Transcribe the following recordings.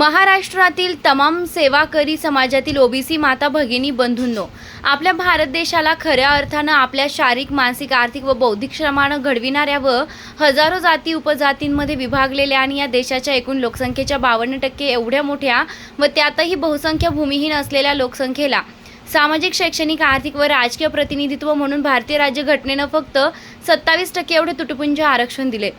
महाराष्ट्रातील तमाम सेवाकरी समाजातील ओबीसी माता भगिनी बंधूंनो आपल्या भारत देशाला खऱ्या अर्थानं आपल्या शारीरिक मानसिक आर्थिक व बौद्धिक श्रमानं घडविणाऱ्या व हजारो जाती उपजातींमध्ये विभागलेल्या आणि या देशाच्या एकूण लोकसंख्येच्या बावन्न टक्के एवढ्या मोठ्या व त्यातही बहुसंख्य भूमिहीन असलेल्या लोकसंख्येला सामाजिक शैक्षणिक आर्थिक व राजकीय प्रतिनिधित्व म्हणून भारतीय राज्यघटनेनं फक्त सत्तावीस टक्के एवढे तुटपुंज आरक्षण दिले.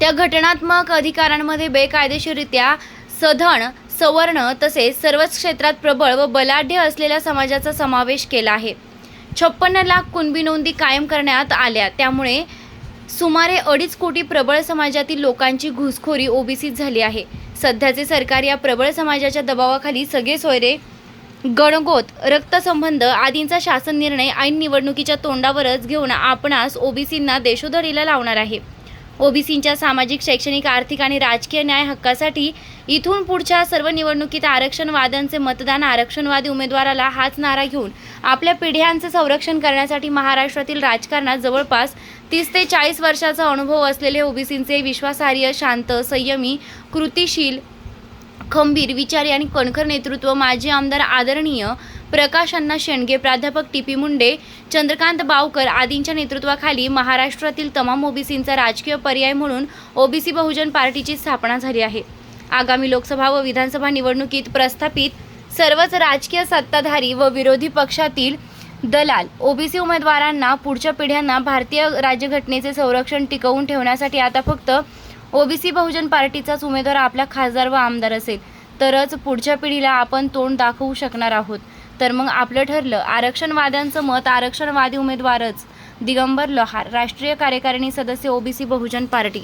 त्या घटनात्मक अधिकारांमध्ये बेकायदेशीररित्या सधन सवर्ण तसेच सर्वच क्षेत्रात प्रबळ व बलाढ्य असलेल्या समाजाचा समावेश केला आहे. छप्पन्न लाख कुणबी नोंदी कायम करण्यात आल्या. त्यामुळे सुमारे अडीच कोटी प्रबळ समाजातील लोकांची घुसखोरी ओबीसीत झाली आहे. सध्याचे सरकार या प्रबळ समाजाच्या दबावाखाली सगळे सोयरे गणगोत रक्तसंबंध आदींचा शासन निर्णय ऐन निवडणुकीच्या तोंडावरच घेऊन आपणास ओबीसींना देशोधडीला लावणार आहे. ओबीसींच्या सामाजिक शैक्षणिक आर्थिक आणि राजकीय न्याय हक्कासाठी इथून पुढच्या सर्व निवडणुकीत आरक्षणवाद्यांचे मतदान आरक्षणवादी उमेदवाराला हाच नारा घेऊन आपल्या पिढ्यांचे संरक्षण करण्यासाठी महाराष्ट्रातील राजकारणात जवळपास तीस ते चाळीस वर्षाचा अनुभव असलेले ओबीसींचे विश्वासार्ह शांत संयमी कृतिशील खंबीर विचारी आणि कणखर नेतृत्व माजी आमदार आदरणीय प्रकाश अण्णा शेंडगे प्राध्यापक टी पी मुंडे चंद्रकांत बावकर आदींच्या नेतृत्वाखाली महाराष्ट्रातील तमाम ओबीसींचा राजकीय पर्याय म्हणून ओबीसी बहुजन पार्टीची स्थापना झाली आहे. आगामी लोकसभा व विधानसभा निवडणुकीत प्रस्थापित सर्वच राजकीय सत्ताधारी व विरोधी पक्षातील दलाल ओबीसी उमेदवारांना पुढच्या पिढ्यांना भारतीय राज्यघटनेचे संरक्षण टिकवून ठेवण्यासाठी आता फक्त ओबीसी बहुजन पार्टीचाच उमेदवार आपला खासदार व आमदार असेल. तरच पुढच्या पिढीला आपण तोंड दाखवू शकणार आहोत. तर मग आपलं ठरलं आरक्षणवाद्यांचं मत आरक्षणवादी उमेदवारच. दिगंबर लोहार राष्ट्रीय कार्यकारिणी सदस्य ओबीसी बहुजन पार्टी.